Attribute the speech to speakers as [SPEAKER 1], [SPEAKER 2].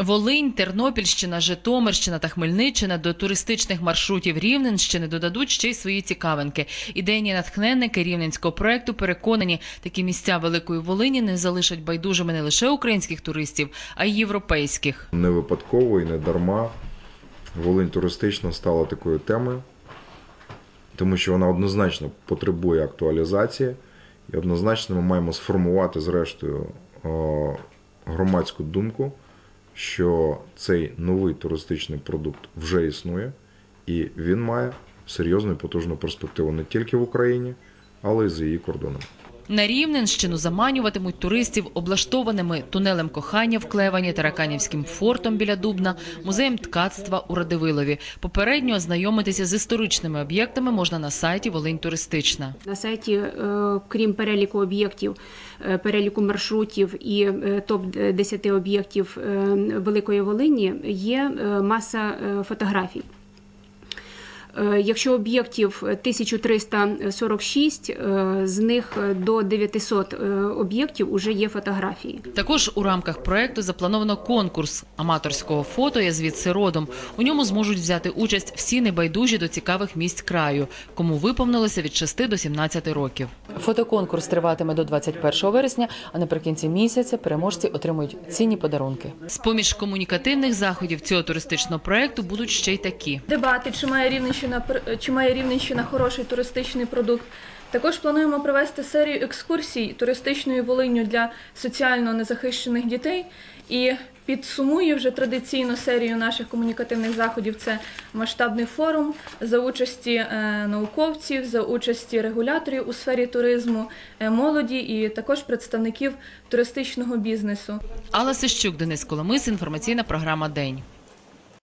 [SPEAKER 1] Волинь, Тернопільщина, Житомирщина та Хмельниччина до туристичних маршрутів Рівненщини додадуть ще й свої цікавинки. Ідейні натхненники рівненського проекту переконані, такі місця Великої Волині не залишать байдужими не лише українських туристів, а й європейських.
[SPEAKER 2] Не випадково і не дарма Волинь туристично стала такою темою, тому що вона однозначно потребує актуалізації, і однозначно ми маємо сформувати, зрештою, е, громадську думку, що цей новий туристичний продукт вже існує, і він має серйозну і потужну перспективу не тільки в Україні, але й за її кордонами.
[SPEAKER 1] На Рівненщину заманюватимуть туристів облаштованими тунелем кохання в Клевані, Тараканівським фортом біля Дубна, музеєм ткацтва у Радивилові. Попередньо ознайомитися з історичними об'єктами можна на сайті Волинь Туристична.
[SPEAKER 3] На сайті, е, крім переліку об'єктів, е, переліку маршрутів і е, топ 10 об'єктів Великої Волині, є маса фотографій. Е, Якщо об'єктів 1346, е, з них до 900 е, об'єктів вже є фотографії.
[SPEAKER 1] Також у рамках проекту заплановано конкурс аматорського фото «Я звідси родом». У ньому зможуть взяти участь всі небайдужі до цікавих місць краю, кому виповнилося від 6 до 17 років. Фотоконкурс триватиме до 21 вересня, а наприкінці місяця переможці отримують цінні подарунки. З поміж комунікативних заходів цього туристичного проекту будуть ще й такі.
[SPEAKER 4] дебати, чи має Рівненщина пр- чи має Рівненщина хороший туристичний продукт. Також плануємо провести серію екскурсій туристичною Волинню для соціально незахищених дітей. І підсумує вже традиційну серію наших комунікативних заходів. Це масштабний форум за участі е, науковців, за участі регуляторів у сфері туризму, е, молоді і також представників туристичного бізнесу.
[SPEAKER 1] Алла Сищук, Денис Коломис, інформаційна програма День.